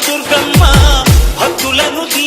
దుర్గమ్మ భక్తులను తీ